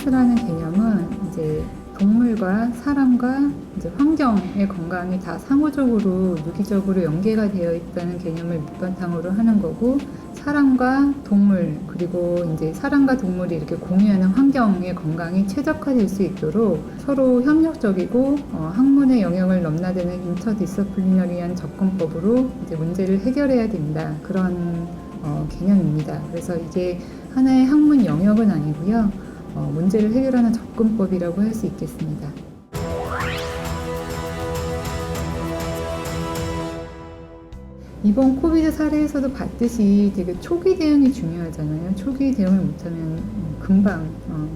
밸런스라는 개념은 이제 동물과 사람과 이제 환경의 건강이 다 상호적으로 유기적으로 연계가 되어 있다는 개념을 밑바탕으로 하는 거고 사람과 동물 그리고 이제 사람과 동물이 이렇게 공유하는 환경의 건강이 최적화될 수 있도록 서로 협력적이고 어, 학문의 영역을 넘나드는 인터디서플리너리한 접근법으로 이제 문제를 해결해야 된다 그런 어, 개념입니다. 그래서 이게 하나의 학문 영역은 아니고요. 어, 문제를 해결하는 접근법이라고 할 수 있겠습니다. 이번 코비드 사례에서도 봤듯이 되게 초기 대응이 중요하잖아요. 초기 대응을 못하면 금방 어,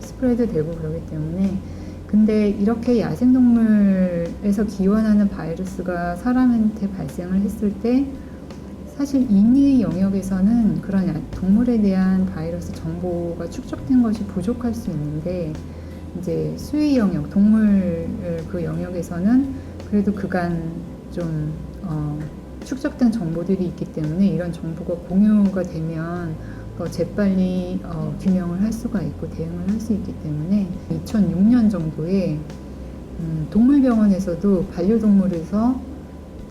스프레드 되고 그러기 때문에 근데 이렇게 야생동물에서 기원하는 바이러스가 사람한테 발생을 했을 때 사실 인의 영역에서는 그런 야- 동물에 대한 바이러스 정보가 축적된 것이 부족할 수 있는데 이제 수의 영역, 동물 그 영역에서는 그래도 그간 좀 어, 축적된 정보들이 있기 때문에 이런 정보가 공유가 되면 더 재빨리 어, 규명을 할 수가 있고 대응을 할 수 있기 때문에 2006년 정도에 음, 동물병원에서도 반려동물에서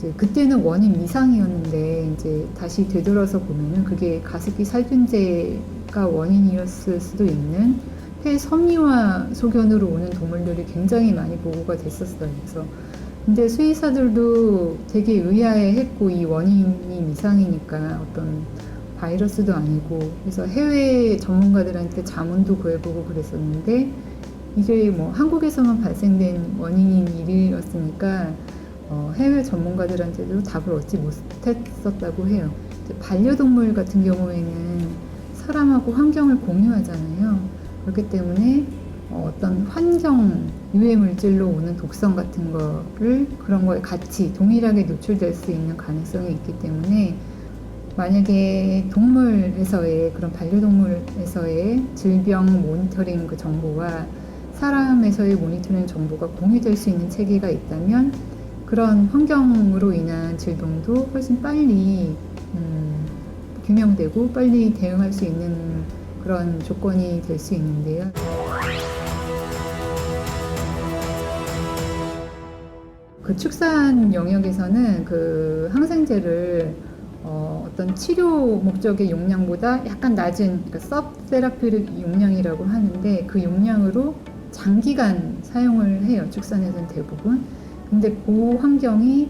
이제 그때는 원인 미상이었는데 이제 다시 되돌아서 보면은 그게 가습기 살균제가 원인이었을 수도 있는 폐 섬유화 소견으로 오는 동물들이 굉장히 많이 보고가 됐었어요. 그래서 근데 수의사들도 되게 의아해했고 이 원인이 미상이니까 어떤 바이러스도 아니고 그래서 해외 전문가들한테 자문도 구해보고 그랬었는데 이게 뭐 한국에서만 발생된 원인인 일이었으니까 어, 해외 전문가들한테도 답을 얻지 못했었다고 해요. 반려동물 같은 경우에는 사람하고 환경을 공유하잖아요. 그렇기 때문에 어, 어떤 환경 유해 물질로 오는 독성 같은 거를 그런 거에 같이 동일하게 노출될 수 있는 가능성이 있기 때문에 만약에 동물에서의 그런 반려동물에서의 질병 모니터링 그 정보와 사람에서의 모니터링 정보가 공유될 수 있는 체계가 있다면 그런 환경으로 인한 질병도 훨씬 빨리 음, 규명되고 빨리 대응할 수 있는 그런 조건이 될 수 있는데요. 그 축산 영역에서는 그 항생제를 어, 어떤 치료 목적의 용량보다 약간 낮은 그러니까 서브세라피릭 용량이라고 하는데 그 용량으로 장기간 사용을 해요. 축산에서는 대부분. 근데 그 환경이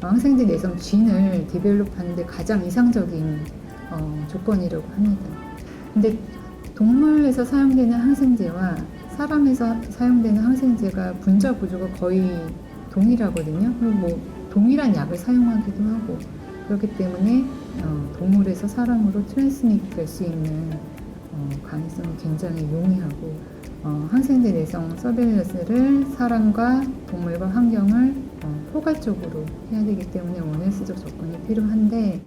항생제 내성 진을 디벨롭하는데 가장 이상적인 어, 조건이라고 합니다. 근데 동물에서 사용되는 항생제와 사람에서 사용되는 항생제가 분자 구조가 거의 동일하거든요. 그리고 뭐 동일한 약을 사용하기도 하고 그렇기 때문에 어, 동물에서 사람으로 트랜스밋 될 수 있는 어, 가능성이 굉장히 용이하고 어, 항생제 내성 서베일런스를 사람과 동물과 환경을 어, 포괄적으로 해야 되기 때문에 원헬스적 조건이 필요한데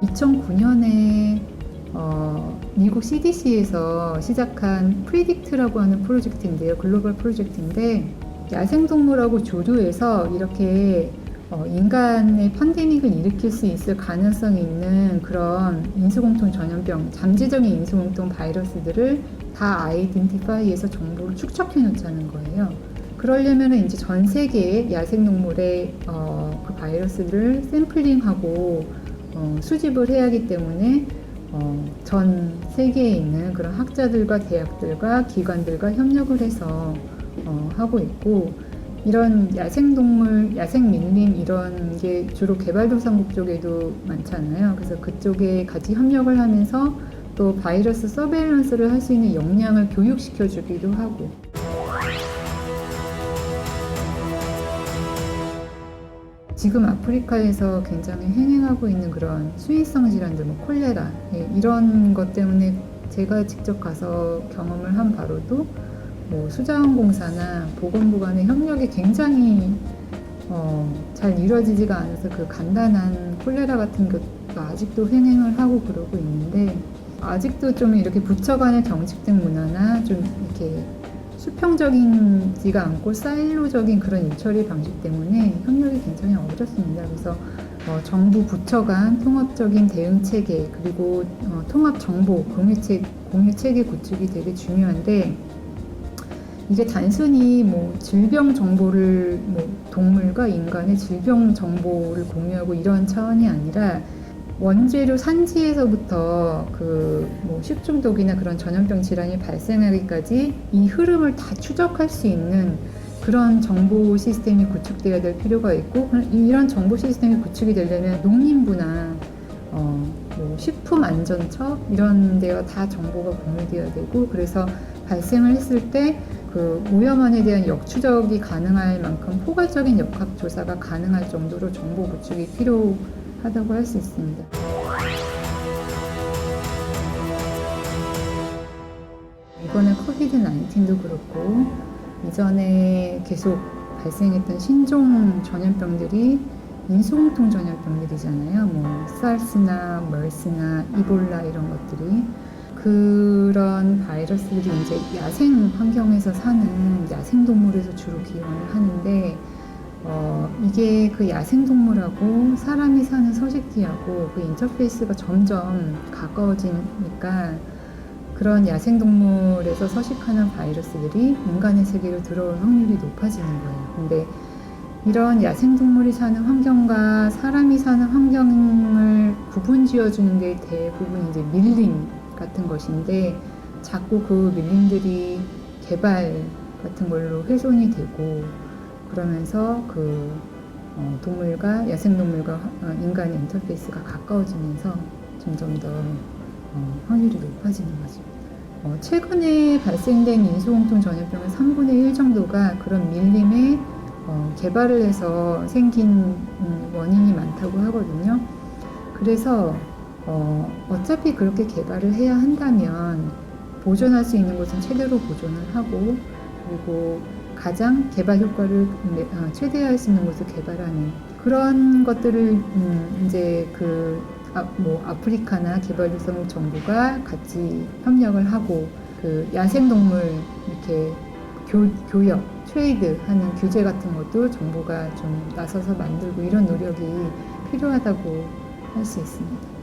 2009년에 어, 미국 CDC에서 시작한 프리딕트라고 하는 프로젝트인데요. 글로벌 프로젝트인데 야생동물하고 조류에서 이렇게 어, 인간의 팬데믹을 일으킬 수 있을 가능성이 있는 그런 인수공통 전염병, 잠재적인 인수공통 바이러스들을 다 아이덴티파이해서 정보를 축적해 놓자는 거예요. 그러려면 이제 전 세계의 야생동물의 어, 그 바이러스를 샘플링하고 어, 수집을 해야 하기 때문에 어, 전 세계에 있는 그런 학자들과 대학들과 기관들과 협력을 해서 어, 하고 있고 이런 야생동물, 야생민림 이런 게 주로 개발도상국 쪽에도 많잖아요. 그래서 그쪽에 같이 협력을 하면서 또 바이러스 서베일런스를 할 수 있는 역량을 교육시켜 주기도 하고 지금 아프리카에서 굉장히 행행하고 있는 그런 수인성 질환들, 뭐 콜레라 예, 이런 것 때문에 제가 직접 가서 경험을 한 바로도 뭐 수자원공사나 보건부 간의 협력이 굉장히 어, 잘 이루어지지가 않아서 그 간단한 콜레라 같은 것도 아직도 행행을 하고 그러고 있는데 아직도 좀 이렇게 부처 간의 경직된 문화나 좀 이렇게 수평적이지가 않고 사일로적인 그런 일처리 방식 때문에 협력이 굉장히 어렵습니다. 그래서 어, 정부 부처 간 통합적인 대응 체계 그리고 어, 통합 정보 공유 체 공유 체계 구축이 되게 중요한데 이게 단순히 뭐 질병 정보를 뭐 동물과 인간의 질병 정보를 공유하고 이런 차원이 아니라 원재료 산지에서부터 그뭐 식중독이나 그런 전염병 질환이 발생하기까지 이 흐름을 다 추적할 수 있는 그런 정보 시스템이 구축돼야 될 필요가 있고 이런 정보 시스템이 구축이 되려면 농림부나 어, 뭐 식품 안전처 이런 데가 다 정보가 공유되어야 되고 그래서 발생을 했을 때 그 오염원에 대한 역추적이 가능할 만큼 포괄적인 역학 조사가 가능할 정도로 정보 구축이 필요하다고 할 수 있습니다. 이번에 코비드 19도 그렇고 이전에 계속 발생했던 신종 전염병들이 인수공통 전염병들이잖아요. 뭐 살스나 멀스나 이볼라 이런 것들이 그런 바이러스들이 이제 야생 환경에서 사는 야생 동물에서 주로 기원을 하는데 어, 이게 그 야생 동물하고 사람이 사는 서식지하고 그 인터페이스가 점점 가까워지니까 그런 야생 동물에서 서식하는 바이러스들이 인간의 세계로 들어올 확률이 높아지는 거예요. 근데 이런 야생 동물이 사는 환경과 사람이 사는 환경을 구분 지어주는 게 대부분 이제 밀림 같은 것인데 자꾸 그 밀림들이 개발 같은 걸로 훼손이 되고 그러면서 그 어, 동물과 야생 동물과 어, 인간의 인터페이스가 가까워지면서 점점 더 어, 확률이 높아지는 거죠. 어, 최근에 발생된 인수공통 전염병의 3분의 1 정도가 그런 밀림에 어, 개발을 해서 생긴 음, 원인이 많다고 하거든요. 그래서 어, 어차피 그렇게 개발을 해야 한다면 보존할 수 있는 것은 최대로 보존을 하고 그리고 가장 개발 효과를 내- 어, 최대화할 수 있는 것을 개발하는 그런 것들을 음, 이제 그 아, 뭐 아프리카나 개발도상 정부가 같이 협력을 하고 그 야생동물 이렇게 교, 교역, 트레이드 하는 규제 같은 것도 정부가 좀 나서서 만들고 이런 노력이 필요하다고 할 수 있습니다.